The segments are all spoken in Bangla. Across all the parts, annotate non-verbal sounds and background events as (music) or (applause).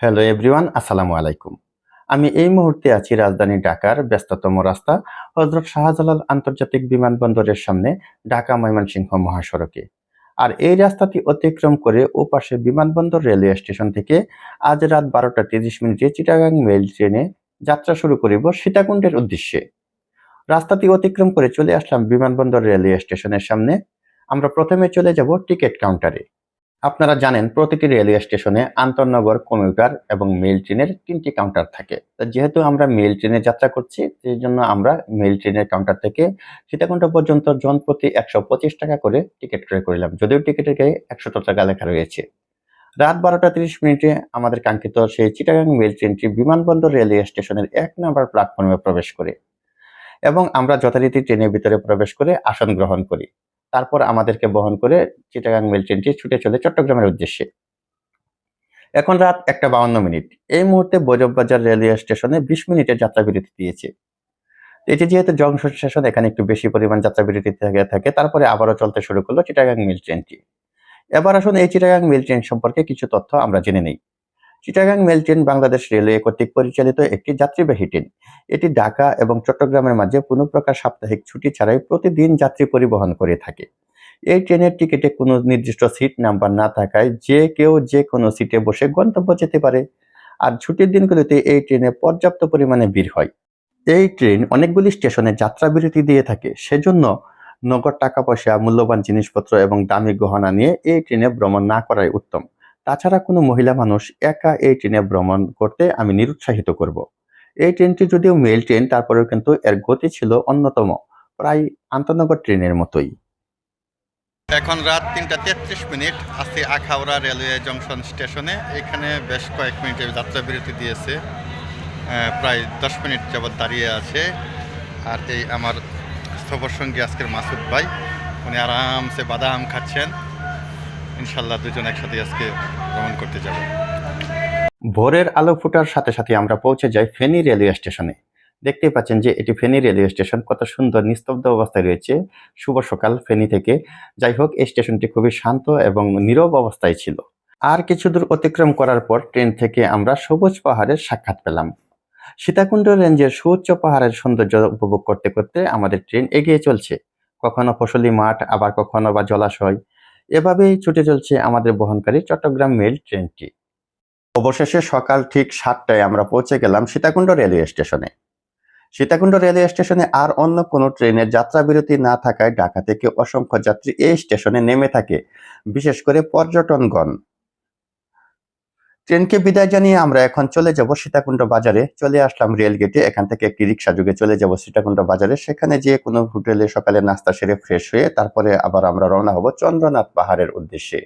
হ্যালো এভরিওয়ান আসসালামু আলাইকুম। আমি এই মুহূর্তে আছি রাজধানী ঢাকার ব্যস্ততম রাস্তা হজরত শাহজালাল আন্তর্জাতিক বিমানবন্দরের সামনে ঢাকা ময়মনসিংহ মহাসড়কে। আর এই রাস্তাটি অতিক্রম করে ওপাশে বিমানবন্দর রেলওয়ে স্টেশন থেকে আজ রাত বারোটা তিরিশ মিনিটে চিটাগাং মেল ট্রেনে যাত্রা শুরু করিব সীতাকুণ্ডের উদ্দেশ্যে। রাস্তাটি অতিক্রম করে চলে আসলাম বিমানবন্দর রেলওয়ে স্টেশনের সামনে। আমরা প্রথমে চলে যাব টিকিট কাউন্টারে। আপনারা জানেন, প্রতিটি রেলওয়ে স্টেশনে আন্তনগর কমিউটার এবং মেল ট্রেনের তিনটি কাউন্টার থাকে। যেহেতু আমরা মেল ট্রেনে যাত্রা করছি সেই জন্য আমরা মেল ট্রেনের কাউন্টার থেকে সীতাকুণ্ড পর্যন্ত জন প্রতি একশো পঁচিশ টাকা করে টিকিট ক্রয় করলাম, যদিও টিকিটের গায়ে একশো টাকা লেখা রয়েছে। রাত বারোটা তিরিশ মিনিটে আমাদের কাঙ্ক্ষিত সেই চিটাগাং মেল ট্রেনটি বিমানবন্দর রেলওয়ে স্টেশনের এক নম্বর প্ল্যাটফর্মে প্রবেশ করে এবং আমরা যথারীতি ট্রেনের ভিতরে প্রবেশ করে আসন গ্রহণ করি। তারপর আমাদেরকে বহন করে চিটাগাং মেল ট্রেনটি ছুটে চলে চট্টগ্রামের উদ্দেশ্যে। এখন রাত একটা বাউন্ন মিনিট। এই মুহূর্তে বৈরববাজার রেলওয়ে স্টেশনে বিশ মিনিটের যাত্রা বিরতি দিয়েছে। এটি যেহেতু জংশন স্টেশন এখানে একটু বেশি পরিমাণ যাত্রা বিরতি থেকে, থাকে, তারপরে আবারও চলতে শুরু করল চিটাগাং মেল ট্রেনটি এবার আসুন এই চিটাগাং মেল ট্রেন সম্পর্কে কিছু তথ্য আমরা জেনে নিই। Chittagong mail train Bangladesh railway কর্তৃক পরিচালিত একটি যাত্রীবাহী ট্রেন। এটি ঢাকা এবং চট্টগ্রামের মাঝে কোনো প্রকার সাপ্তাহিক ছুটি ছাড়াই প্রতিদিন যাত্রী পরিবহন করে থাকে। এই ট্রেনের টিকিটে কোনো নির্দিষ্ট সিট নাম্বার না থাকায় যে কেউ যে কোনো সিটে বসে গন্তব্য যেতে পারে। আর ছুটির দিনগুলোতে এই ট্রেনে পর্যাপ্ত পরিমাণে ভিড় হয়। এই ট্রেন অনেকগুলি স্টেশনে যাত্রা বিরতি দিয়ে থাকে। সেজন্য নগদ টাকা পয়সা, মূল্যবান জিনিসপত্র এবং দামি গহনা নিয়ে এই ট্রেনে ভ্রমণ না করাই উত্তম। তাছাড়া কোনো মহিলা মানুষ একা এই ট্রেনে ভ্রমণ করতে আমি নিরুৎসাহিত করব। এই ট্রেনটি যদিও মেল ট্রেন, তারপরেও কিন্তু এর গতি ছিল অন্যতম, প্রায় আন্তনগর ট্রেনের মতোই। এখন রাত তিনটা তেত্রিশ মিনিট, আছি আখাউড়া রেলওয়ে জংশন স্টেশনে। এখানে বেশ কয়েক মিনিটের যাত্রা বিরতি দিয়েছে। প্রায় দশ মিনিট যাবৎ দাঁড়িয়ে আছে। আর এই আমার সফর সঙ্গী আজকের মাসুদ ভাই, উনি আরামসে বাদাম খাচ্ছেন। ইনশাল্লাহ দুজন একসাথে আজকে ভ্রমণ করতে যাব। ভোরের আলো ফোটার সাথে সাথে আমরা পৌঁছে যাই ফেনী রেলওয়ে স্টেশনে। দেখতেই পাচ্ছেন যে এটি ফেনী রেলওয়ে স্টেশন। কত সুন্দর নিস্তব্ধ অবস্থায় রয়েছে। শুভ সকাল ফেনী থেকে। যাই হোক, এই স্টেশনটি খুবই শান্ত এবং নীরব অবস্থায় ছিল। আর কিছু দূর অতিক্রম করার পর ট্রেন থেকে আমরা সবুজ পাহাড়ের সাক্ষাৎ পেলাম। সীতাকুণ্ড রেঞ্জের সুউচ্চ পাহাড়ের সৌন্দর্য উপভোগ করতে করতে আমাদের ট্রেন এগিয়ে চলছে। কখনো ফসলি মাঠ, আবার কখনো বা জলাশয়। এভাবেই ছুটে চলছে আমাদের বহনকারী চট্টগ্রাম মেল ট্রেনটি। অবশেষে সকাল ঠিক সাতটায় আমরা পৌঁছে গেলাম সীতাকুণ্ড রেলওয়ে স্টেশনে। সীতাকুণ্ড রেলওয়ে স্টেশনে আর অন্য কোনো ট্রেনের যাত্রা বিরতি না থাকায় ঢাকা থেকে অসংখ্য যাত্রী এই স্টেশনে নেমে থাকে, বিশেষ করে পর্যটনগণ। ট্রেনকে বিদায় জানিয়ে আমরা এখন চলে যাব সীতাকুণ্ড বাজারে। চলে আসলাম রেল গেটে এখান থেকে একটি রিক্সা যুগে চলে যাব সীতাকুণ্ড বাজারে। সেখানে যেয়ে কোনো হোটেলে সকালে নাস্তা সেরে ফ্রেশ হয়ে তারপরে আবার আমরা রওনা হব চন্দ্রনাথ পাহাড়ের উদ্দেশ্যে।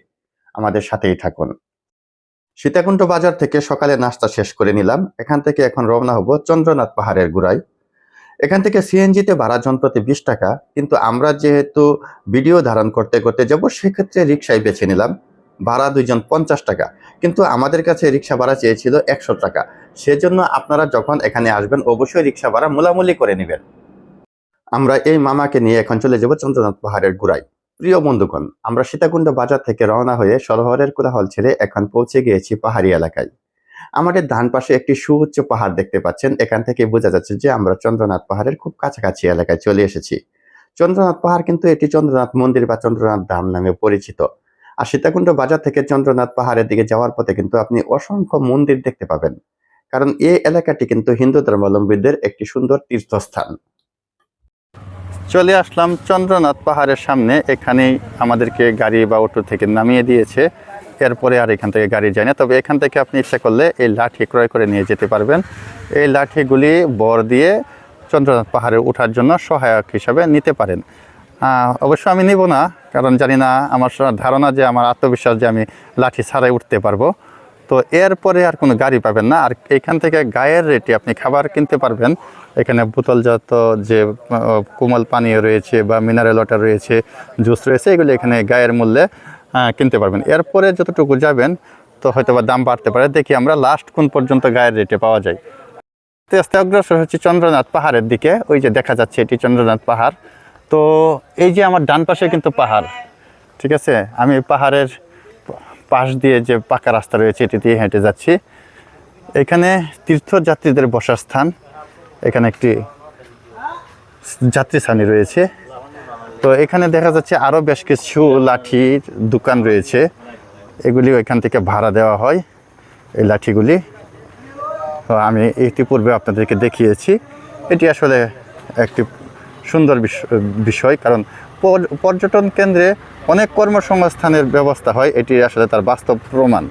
আমাদের সাথেই থাকুন। সীতাকুণ্ড বাজার থেকে সকালে নাস্তা শেষ করে নিলাম। এখান থেকে এখন রওনা হব চন্দ্রনাথ পাহাড়ের গোড়ায়। এখান থেকে সিএনজিতে ভাড়া জন প্রতি বিশ টাকা, কিন্তু আমরা যেহেতু ভিডিও ধারণ করতে করতে যাব, সেক্ষেত্রে রিক্সায় বেছে নিলাম। ভাড়া দুইজন পঞ্চাশ টাকা। কিন্তু আমাদের কাছে রিক্সা ভাড়া চেয়েছিল একশো টাকা। সেজন্য আপনারা যখন এখানে আসবেন, অবশ্যই রিক্সা ভাড়া মোলামুলি করে নেবেন। আমরা এই মামাকে নিয়ে এখন চলে যাব চন্দ্রনাথ পাহাড়ের গোড়ায়। প্রিয় বন্ধুগণ, আমরা সীতাকুণ্ড বাজার থেকে রওনা হয়ে সরোহরের কোলাহল ছেড়ে এখন পৌঁছে গিয়েছি পাহাড়ি এলাকায়। আমাদের ডান পাশে একটি সুউচ্চ পাহাড় দেখতে পাচ্ছেন। এখান থেকে বোঝা যাচ্ছে যে আমরা চন্দ্রনাথ পাহাড়ের খুব কাছাকাছি এলাকায় চলে এসেছি। চন্দ্রনাথ পাহাড় কিন্তু এটি চন্দ্রনাথ মন্দির বা চন্দ্রনাথ ধাম নামে পরিচিত। আর সীতাকুণ্ড বাজার থেকে চন্দ্রনাথ পাহাড়ের দিকে যাওয়ার পথে কিন্তু আপনি অসংখ্য মন্দির দেখতে পাবেন। কারণ এই এলাকাটি কিন্তু হিন্দু ধর্মাবলম্বীদের একটি সুন্দর তীর্থস্থান। চলে আসলাম চন্দ্রনাথ পাহাড়ের সামনে। এখানেই আমাদেরকে গাড়ি বা অটো থেকে নামিয়ে দিয়েছে। এরপরে আর এখান থেকে গাড়ি যায় না। তবে এখান থেকে আপনি ইচ্ছা করলে এই লাঠি ক্রয় করে নিয়ে যেতে পারবেন। এই লাঠিগুলি বর দিয়ে চন্দ্রনাথ পাহাড়ে ওঠার জন্য সহায়ক হিসাবে নিতে পারেন। অবশ্য আমি নিব না। কারণ জানি না, আমার ধারণা যে আমার আত্মবিশ্বাস যে আমি লাঠি ছাড়াই উঠতে পারব। তো এরপরে আর কোনো গাড়ি পাবেন না। আর এখান থেকে গায়ের রেটে আপনি খাবার কিনতে পারবেন। এখানে বোতলজাত যে কোমল পানীয় রয়েছে বা মিনারেল ওয়াটার রয়েছে জুস রয়েছে, এগুলো এখানে গায়ের মূল্যে কিনতে পারবেন। এরপরে যতটুকু যাবেন, তো হয়তো বা দাম বাড়তে পারে। দেখি আমরা লাস্ট কোন পর্যন্ত গায়ের রেটে পাওয়া যায়। আস্তে আস্তে অগ্রসর হচ্ছে চন্দ্রনাথ পাহাড়ের দিকে। ওই যে দেখা যাচ্ছে এটি চন্দ্রনাথ পাহাড়। তো এই যে আমার ডান পাশে কিন্তু পাহাড়, ঠিক আছে? আমি পাহাড়ের পাশ দিয়ে যে পাকা রাস্তা রয়েছে, এটি দিয়ে হেঁটে যাচ্ছি। এখানে তীর্থযাত্রীদের বসার স্থান। এখানে একটি যাত্রী ছানি রয়েছে। তো এখানে দেখা যাচ্ছে আরও বেশ কিছু লাঠির দোকান রয়েছে। এগুলি এখান থেকে ভাড়া দেওয়া হয়, এই লাঠিগুলি। তো আমি ইতিপূর্বে আপনাদেরকে দেখিয়েছি। এটি আসলে একটি সুন্দর বিষ- বিষয়, কারণ পর্যটন কেন্দ্রে অনেক কর্মসংস্থানের ব্যবস্থা হয়, এটি আসলে তার বাস্তব প্রমাণ।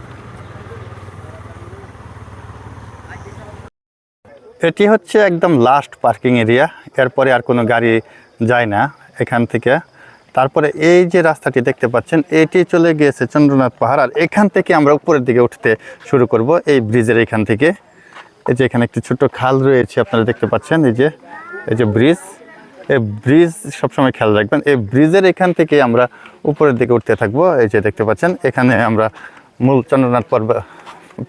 এটি হচ্ছে একদম লাস্ট পার্কিং এরিয়া এরপরে আর কোনো গাড়ি যায় না এখান থেকে। তারপরে এই যে রাস্তাটি দেখতে পাচ্ছেন, এটি চলে গিয়েছে চন্দ্রনাথ পাহাড়, আর এখান থেকে আমরা উপরের দিকে উঠতে শুরু করব এই ব্রিজের এখান থেকে। এই যে এখানে একটি ছোট্ট খাল রয়েছে, আপনারা দেখতে পাচ্ছেন, এই যে এই যে ব্রিজ। এই ব্রিজ সবসময় খেয়াল রাখবেন। এই ব্রিজের এখান থেকে আমরা উপরের দিকে উঠতে থাকব। এই যে দেখতে পাচ্ছেন এখানে আমরা মূল চন্দ্রনাথ পর্ব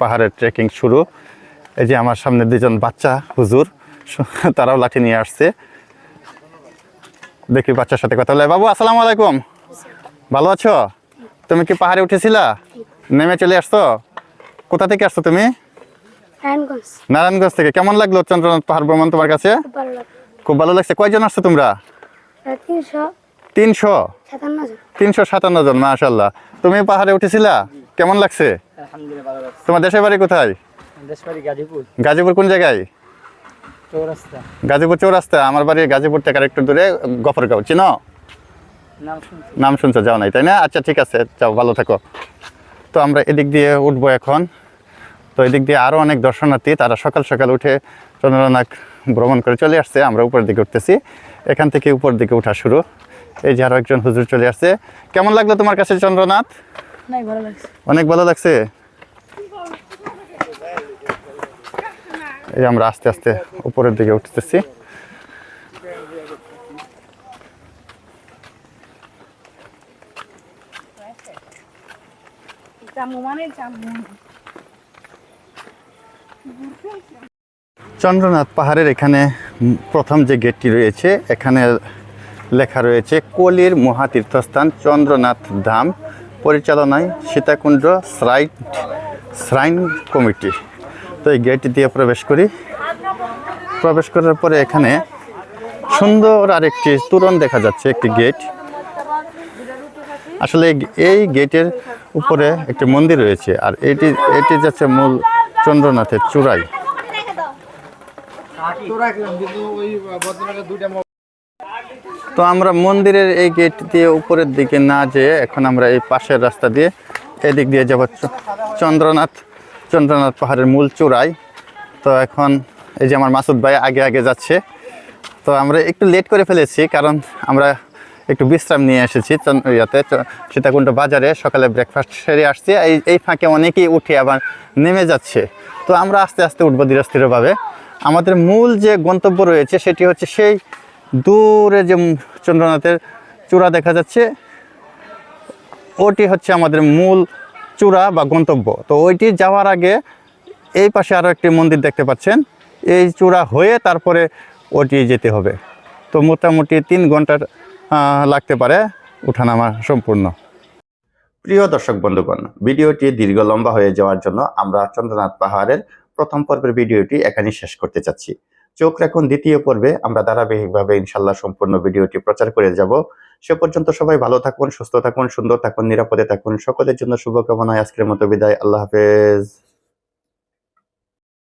পাহাড়ের ট্রেকিং শুরু। এই যে আমার সামনে দুজন বাচ্চা হুজুর (laughs) তারাও লাঠি নিয়ে আসছে। দেখি বাচ্চার সাথে কথা বলে। বাবু আসসালামু আলাইকুম। ভালো আছো? তুমি কি পাহাড়ে উঠেছিলা? নেমে চলে আসছো? কোথা থেকে আসছো তুমি? নারায়ণগঞ্জ। নারায়ণগঞ্জ থেকে। কেমন লাগল চন্দ্রনাথ পাহাড় ভ্রমণ তোমার কাছে? খুব ভালো লাগছে। কয়জন আসছো তোমরা? তিনশো। তিনশো? সাতান্ন জন। মাশাল্লাহ তুমি পাহাড়ে উঠেছিলা? কেমন লাগছে? আলহামদুলিল্লাহ ভালো লাগছে। তোমার দেশের বাড়ি কোথায়? গাজীপুর। গাজীপুর কোন জায়গায়? চৌরাস্তা। গাজীপুর চৌরাস্তা। আমার বাড়ি গাজীপুর থেকে আর একটু দূরে গফরগাঁও। চিনো? নাম নাম শুনছো? যাও নাই তাই না? আচ্ছা ঠিক আছে। যাও ভালো থাকো। তো আমরা এদিক দিয়ে উঠবো এখন। তো এদিক দিয়ে আরও অনেক দর্শনার্থী তারা সকাল সকাল উঠে চন্দ্রনাথ ভ্রমণ করে চলে আসছে আমরা উপরের দিকে উঠতেছি। এখান থেকে উপর দিকে ওঠা শুরু। এই যে আরও একজন হুজুর চলে আসছে। কেমন লাগল তোমার কাছে চন্দ্রনাথ? অনেক ভালো লাগছে। অনেক ভালো লাগছে? এই আমরা আস্তে আস্তে উপরের দিকে উঠতেছি। চন্দ্রনাথ পাহাড়ের এখানে প্রথম যে গেটটি রয়েছে, এখানে লেখা রয়েছে, কলির মহাতীর্থস্থান চন্দ্রনাথ ধাম, পরিচালনায় সীতাকুণ্ড শ্রাইন শ্রাইন কমিটি। তো এই গেট দিয়ে প্রবেশ করি। প্রবেশ করার পরে এখানে সুন্দর আরেকটি তোরণ দেখা যাচ্ছে, একটি গেট। আসলে এই- গেটের উপরে একটি মন্দির রয়েছে, আর এটি এটি যাচ্ছে মূল চন্দ্রনাথের চূড়াই। তো আমরা মন্দিরের এই গেট দিয়ে উপরের দিকে না যেয়ে এখন আমরা এই পাশের রাস্তা দিয়ে এদিক দিয়ে যাব চন্দ্রনাথ চন্দ্রনাথ পাহাড়ের মূল চূড়ায়। তো এখন এই যে আমার মাসুদ ভাই আগে আগে যাচ্ছে। তো আমরা একটু লেট করে ফেলেছি, কারণ আমরা একটু বিশ্রাম নিয়ে এসেছি ইয়াতে সীতাকুণ্ড বাজারে। সকালে ব্রেকফাস্ট সেরে আসছি। এই এই ফাঁকে অনেকেই উঠে আবার নেমে যাচ্ছে। তো আমরা আস্তে আস্তে উঠবো ধীরস্থিরভাবে। আমাদের মূল যে গন্তব্য রয়েছে সেটি হচ্ছে সেই দূরে যে চন্দ্রনাথের চূড়া দেখা যাচ্ছে, ওটি হচ্ছে আমাদের মূল চূড়া বা গন্তব্য। তো ওইটি যাওয়ার আগে এই পাশে আরও একটি মন্দির দেখতে পাচ্ছেন। এই চূড়া হয়ে তারপরে ওটি যেতে হবে। তো মোটামুটি তিন ঘণ্টার লাগতে পারে উঠানামা সম্পূর্ণ। প্রিয় দর্শক বন্ধুগণ, ভিডিওটি দীর্ঘ লম্বা হয়ে যাওয়ার জন্য আমরা চন্দ্রনাথ পাহাড়ের প্রথম পর্বের ভিডিওটি এখানে শেষ করতে চাচ্ছি। চোখ রাখুন, দ্বিতীয় পর্বে আমরা ধারাবাহিকভাবে ইনশাল্লাহ সম্পূর্ণ ভিডিওটি প্রচার করে যাব। সে পর্যন্ত সবাই ভালো থাকুন, সুস্থ থাকুন, সুন্দর থাকুন, নিরাপদে থাকুন। সকলের জন্য শুভকামনায় আজকের মতো বিদায়। আল্লাহ হাফেজ।